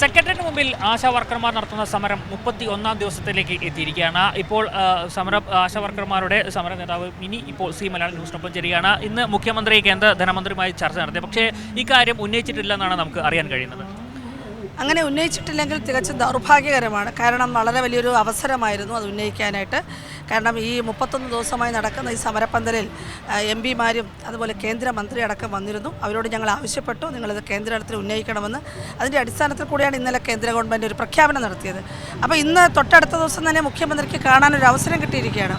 സെക്രട്ടറിന് മുമ്പിൽ ആശാ വർക്കർമാർ നടത്തുന്ന സമരം മുപ്പത്തി ഒന്നാം ദിവസത്തിലേക്ക് എത്തിയിരിക്കുകയാണ്. ഇപ്പോൾ സമരം ആശാ വർക്കർമാരുടെ സമര നേതാവ് മിനി ഇപ്പോൾ സി മലയാളം ന്യൂസിനൊപ്പം ചെയ്യുകയാണ് ഇന്ന് മുഖ്യമന്ത്രി കേന്ദ്ര ധനമന്ത്രിയുമായി ചർച്ച നടത്തി? പക്ഷേ ഇക്കാര്യം കാര്യം ഉന്നയിച്ചിട്ടില്ലെന്നാണ് നമുക്ക് അറിയാൻ കഴിയുന്നത്. അങ്ങനെ ഉന്നയിച്ചിട്ടില്ലെങ്കിൽ തികച്ചും ദൗർഭാഗ്യകരമാണ്. കാരണം വളരെ വലിയൊരു അവസരമായിരുന്നു അത് ഉന്നയിക്കാനായിട്ട്. കാരണം ഈ മുപ്പത്തൊന്ന് ദിവസമായി നടക്കുന്ന ഈ സമരപ്പന്തലിൽ എം പിമാരും അതുപോലെ കേന്ദ്രമന്ത്രി അടക്കം വന്നിരുന്നു. അവരോട് ഞങ്ങൾ ആവശ്യപ്പെട്ടു. നിങ്ങളിത് കേന്ദ്രത്തിൽ ഉന്നയിക്കണമെന്ന്. അതിന്റെ അടിസ്ഥാനത്തിൽ കൂടിയാണ് ഇന്നലെ കേന്ദ്ര ഗവൺമെന്റ് ഒരു പ്രഖ്യാപനം നടത്തിയത്. അപ്പോൾ ഇന്ന് തൊട്ടടുത്ത ദിവസം തന്നെ മുഖ്യമന്ത്രിക്ക് കാണാനൊരു അവസരം കിട്ടിയിരിക്കുകയാണ്.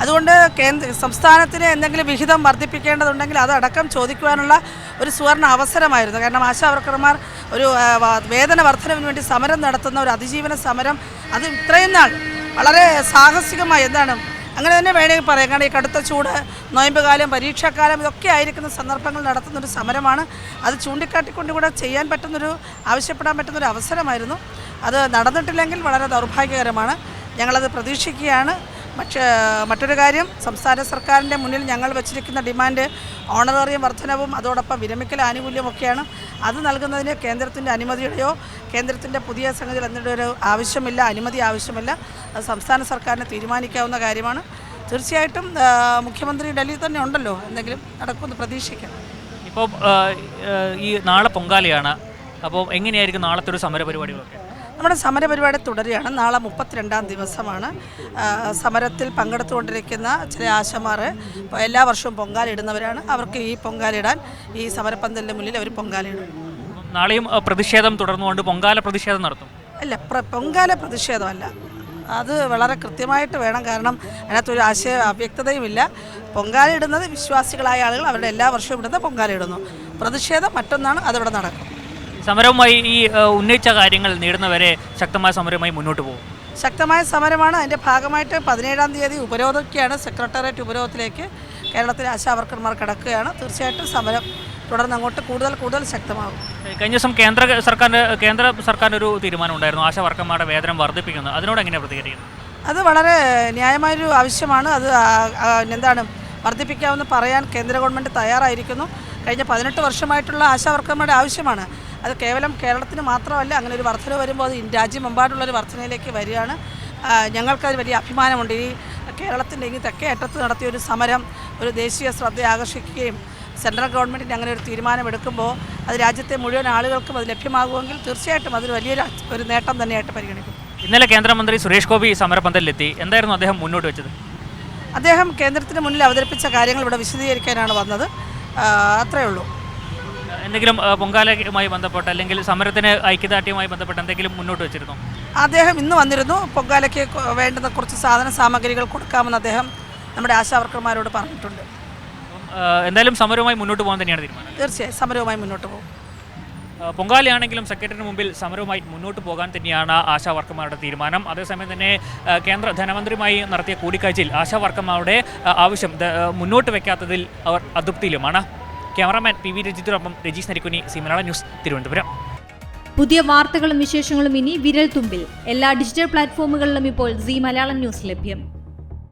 അതുകൊണ്ട് കേന്ദ്ര സംസ്ഥാനത്തിന് എന്തെങ്കിലും വിഹിതം വർദ്ധിപ്പിക്കേണ്ടതുണ്ടെങ്കിൽ അതടക്കം ചോദിക്കുവാനുള്ള ഒരു സുവർണ അവസരമായിരുന്നു. കാരണം ആശാവർക്കർമാർ ഒരു വേതന വർധനവിന് വേണ്ടി സമരം നടത്തുന്ന ഒരു അതിജീവന സമരം അത് ഇത്രയും നാൾ വളരെ സാഹസികമായി എന്താണ് അങ്ങനെ തന്നെ വേണമെങ്കിൽ പറയാം. കാരണം ഈ കടുത്ത ചൂട് നോയമ്പ് കാലം പരീക്ഷാക്കാലം ഇതൊക്കെ ആയിരിക്കുന്ന സന്ദർഭങ്ങൾ നടത്തുന്ന ഒരു സമരമാണ്. അത് ചൂണ്ടിക്കാട്ടിക്കൊണ്ട് കൂടെ ചെയ്യാൻ പറ്റുന്നൊരു ആവശ്യപ്പെടാൻ പറ്റുന്നൊരു അവസരമായിരുന്നു. അത് നടന്നിട്ടില്ലെങ്കിൽ വളരെ ദൗർഭാഗ്യകരമാണ്. ഞങ്ങളത് പ്രതീക്ഷിക്കുകയാണ്. പക്ഷേ മറ്റൊരു കാര്യം സംസ്ഥാന സർക്കാരിന്റെ മുന്നിൽ ഞങ്ങൾ വെച്ചിരിക്കുന്ന ഡിമാൻഡ് ഓണറേറിയം വർധനവും അതോടൊപ്പം വിരമിക്കൽ ആനുകൂല്യമൊക്കെയാണ്. അത് നൽകുന്നതിന് കേന്ദ്രത്തിന്റെ അനുമതിയുടെയോ കേന്ദ്രത്തിന്റെ പുതിയ സംഗതി എന്നിട്ട് ഒരു ആവശ്യമില്ല അനുമതി ആവശ്യമില്ല. അത് സംസ്ഥാന സർക്കാരിന് തീരുമാനിക്കാവുന്ന കാര്യമാണ്. തീർച്ചയായിട്ടും മുഖ്യമന്ത്രി ഡൽഹിയിൽ തന്നെ ഉണ്ടല്ലോ എന്തെങ്കിലും നടക്കുമെന്ന് പ്രതീക്ഷിക്കാം. ഇപ്പോൾ ഈ നാളെ പൊങ്കാലയാണ്. അപ്പോൾ എങ്ങനെയായിരിക്കും നാളത്തെ ഒരു സമര പരിപാടികളൊക്കെ നമ്മുടെ സമരപരിപാടി തുടരുകയാണ്. നാളെ മുപ്പത്തിരണ്ടാം ദിവസമാണ്. സമരത്തിൽ പങ്കെടുത്തുകൊണ്ടിരിക്കുന്ന ചില ആശമാർ എല്ലാ വർഷവും പൊങ്കാലിടുന്നവരാണ് അവർക്ക് ഈ പൊങ്കാലിടാൻ ഈ സമരപ്പന്തലിന്റെ മുന്നിൽ അവർ പൊങ്കാലിടും നാളെയും പ്രതിഷേധം തുടർന്നുകൊണ്ട് പൊങ്കാല പ്രതിഷേധം നടത്തും. അല്ല പൊങ്കാല പ്രതിഷേധമല്ല. അത് വളരെ കൃത്യമായിട്ട് വേണം. കാരണം അതിനകത്തൊരു ആശയ അവ്യക്തതയുമില്ല. പൊങ്കാലിടുന്നത് വിശ്വാസികളായ ആളുകൾ അവരുടെ എല്ലാ വർഷവും ഇടുന്ന പൊങ്കാലിടുന്നു പ്രതിഷേധം മറ്റൊന്നാണ്. അതിവിടെ നടക്കും. സമരവുമായി ഈ ഉന്നയിച്ച കാര്യങ്ങൾ നേടുന്നവരെ ശക്തമായ സമരവുമായി മുന്നോട്ട് പോകും. ശക്തമായ സമരമാണ്. അതിന്റെ ഭാഗമായിട്ട് പതിനേഴാം തീയതി ഉപരോധമൊക്കെയാണ് സെക്രട്ടേറിയറ്റ് ഉപരോധത്തിലേക്ക് കേരളത്തിലെ ആശാവർക്കർമാർ കിടക്കുകയാണ്. തീർച്ചയായിട്ടും സമരം തുടർന്ന് അങ്ങോട്ട് കൂടുതൽ കൂടുതൽ ശക്തമാകും. കഴിഞ്ഞ ദിവസം കേന്ദ്ര സർക്കാരിന്റെ കേന്ദ്ര സർക്കാരിന്റെ ഒരു തീരുമാനം ഉണ്ടായിരുന്നു ആശാ വർക്കർമാരുടെ വേതനം വർദ്ധിപ്പിക്കുന്നത് അതിനോട് എങ്ങനെ പ്രതികരിക്കുന്നു അത് വളരെ ന്യായമായൊരു ആവശ്യമാണ്. അത് എന്താണ് വർദ്ധിപ്പിക്കാമെന്ന് പറയാൻ കേന്ദ്ര ഗവൺമെന്റ് തയ്യാറായിരിക്കുന്നു. കഴിഞ്ഞ പതിനെട്ട് വർഷമായിട്ടുള്ള ആശാവർക്കർമാരുടെ ആവശ്യമാണ്. അത് കേവലം കേരളത്തിന് മാത്രമല്ല അങ്ങനെ ഒരു വർധന വരുമ്പോൾ അത് രാജ്യമെമ്പാടുള്ളൊരു വർധനയിലേക്ക് വരികയാണ്. ഞങ്ങൾക്കത് വലിയ അഭിമാനമുണ്ട്. ഈ കേരളത്തിന്റെ ഈ തെക്കേ അറ്റത്ത് നടത്തിയ ഒരു സമരം ഒരു ദേശീയ ശ്രദ്ധ ആകർഷിക്കുകയും സെൻട്രൽ ഗവൺമെന്റിന്റെ അങ്ങനെ ഒരു തീരുമാനമെടുക്കുമ്പോൾ അത് രാജ്യത്തെ മുഴുവൻ ആളുകൾക്കും അത് ലഭ്യമാകുമെങ്കിൽ തീർച്ചയായിട്ടും അതൊരു വലിയൊരു ഒരു നേട്ടം തന്നെയായിട്ട് പരിഗണിക്കും. ഇന്നലെ കേന്ദ്രമന്ത്രി സുരേഷ് ഗോപി സമരപന്തലിലെത്തി. എന്തായിരുന്നു അദ്ദേഹം മുന്നോട്ട് വെച്ചത്? അദ്ദേഹം കേന്ദ്രത്തിന് മുന്നിൽ അവതരിപ്പിച്ച കാര്യങ്ങൾ ഇവിടെ വിശദീകരിക്കാനാണ് വന്നത്. ആ, അത്രയേ ഉള്ളൂ. എന്തെങ്കിലും പൊങ്കാലയുമായി ബന്ധപ്പെട്ട് അല്ലെങ്കിൽ സമരത്തിന് ഐക്യദാർഢ്യവുമായി ബന്ധപ്പെട്ട് എന്തെങ്കിലും മുന്നോട്ട് വെച്ചിരുന്നു? അദ്ദേഹം ഇന്ന് വന്നിരുന്നു. പൊങ്കാലയ്ക്ക് വേണ്ടുന്ന കുറച്ച് സാധന സാമഗ്രികൾ കൊടുക്കാമെന്ന് അദ്ദേഹം നമ്മുടെ ആശാവർക്കർമാരോട് പറഞ്ഞിട്ടുണ്ട്. എന്തായാലും സമരവുമായി മുന്നോട്ട് പോകാൻ തന്നെയാണ് തീരുമാനം. തീർച്ചയായും സമരവുമായി മുന്നോട്ട് പോകും. പൊങ്കാലയാണെങ്കിലും സെക്രട്ടറിന് മുമ്പിൽ സമരവുമായി മുന്നോട്ട് പോകാൻ തന്നെയാണ് ആശാ വർക്കർമാരുടെ തീരുമാനം. അതേസമയം തന്നെ കേന്ദ്ര ധനമന്ത്രിയുമായി നടത്തിയ കൂടിക്കാഴ്ചയിൽ ആശാ വർക്കർമാരുടെ ആവശ്യം മുന്നോട്ട് വെക്കാത്തതിൽ അവർ അതൃപ്തിയിലുമാണ്. ക്യാമറാമാൻ പി വി രജിത്തിനൊപ്പം രജീഷ് നരിക്കുനി സി ന്യൂസ് തിരുവനന്തപുരം. പുതിയ വാർത്തകളും വിശേഷങ്ങളും ഇനി വിരൽ തുമ്പിൽ എല്ലാ ഡിജിറ്റൽ പ്ലാറ്റ്ഫോമുകളിലും ഇപ്പോൾ സി മലയാളം ന്യൂസ് ലഭ്യം.